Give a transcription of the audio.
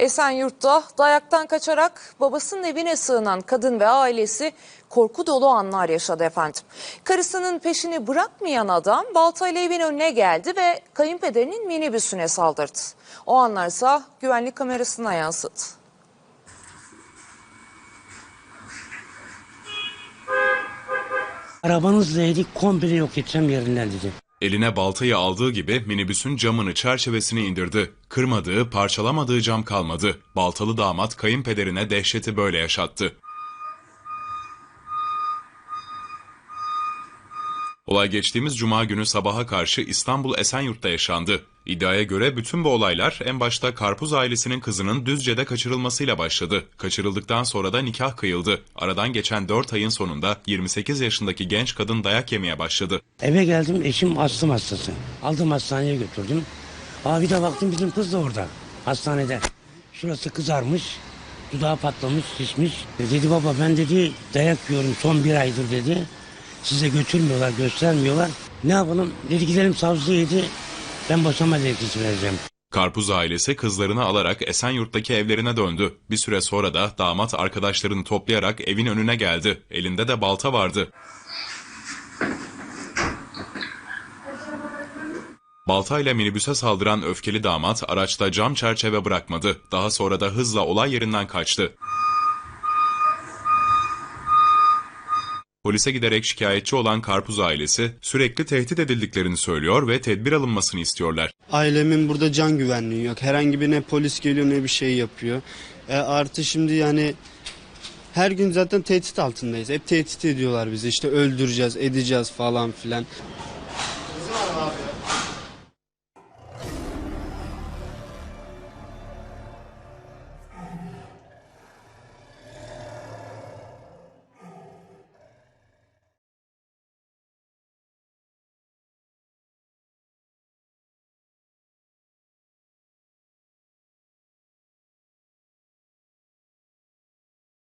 Esenyurt'ta dayaktan kaçarak babasının evine sığınan kadın ve ailesi korku dolu anlar yaşadı efendim. Karısının peşini bırakmayan adam baltayla evin önüne geldi ve kayınpederinin minibüsüne saldırdı. O anlarsa güvenlik kamerasına yansıdı. Arabanızla edik komple yok edeceğim yerinden dedi. Eline baltayı aldığı gibi minibüsün camını çerçevesini indirdi. Kırmadığı, parçalamadığı cam kalmadı. Baltalı damat kayınpederine dehşeti böyle yaşattı. Olay geçtiğimiz cuma günü sabaha karşı İstanbul Esenyurt'ta yaşandı. İddiaya göre bütün bu olaylar en başta Karpuz ailesinin kızının Düzce'de kaçırılmasıyla başladı. Kaçırıldıktan sonra da nikah kıyıldı. Aradan geçen 4 ayın sonunda 28 yaşındaki genç kadın dayak yemeye başladı. Eve geldim eşim astım hastası. Aldım hastaneye götürdüm. Abi de baktım bizim kız da orada hastanede. Şurası kızarmış. Dudağı patlamış, şişmiş. E Dedi baba ben dedi dayak yiyorum son bir aydır dedi. Size götürmüyorlar, göstermiyorlar. Ne yapalım? Dedi gidelim dedi. Ben boşanma dilekçesi vereceğim. Karpuz ailesi kızlarını alarak Esenyurt'taki evlerine döndü. Bir süre sonra da damat arkadaşlarını toplayarak evin önüne geldi. Elinde de balta vardı. Baltayla minibüse saldıran öfkeli damat araçta cam çerçeve bırakmadı. Daha sonra da hızla olay yerinden kaçtı. Polise giderek şikayetçi olan Karpuz ailesi sürekli tehdit edildiklerini söylüyor ve tedbir alınmasını istiyorlar. Ailemin burada can güvenliği yok. Herhangi bir ne polis geliyor ne bir şey yapıyor. E, artı şimdi yani her gün zaten tehdit altındayız. Hep tehdit ediyorlar bizi. İşte öldüreceğiz, edeceğiz falan filan.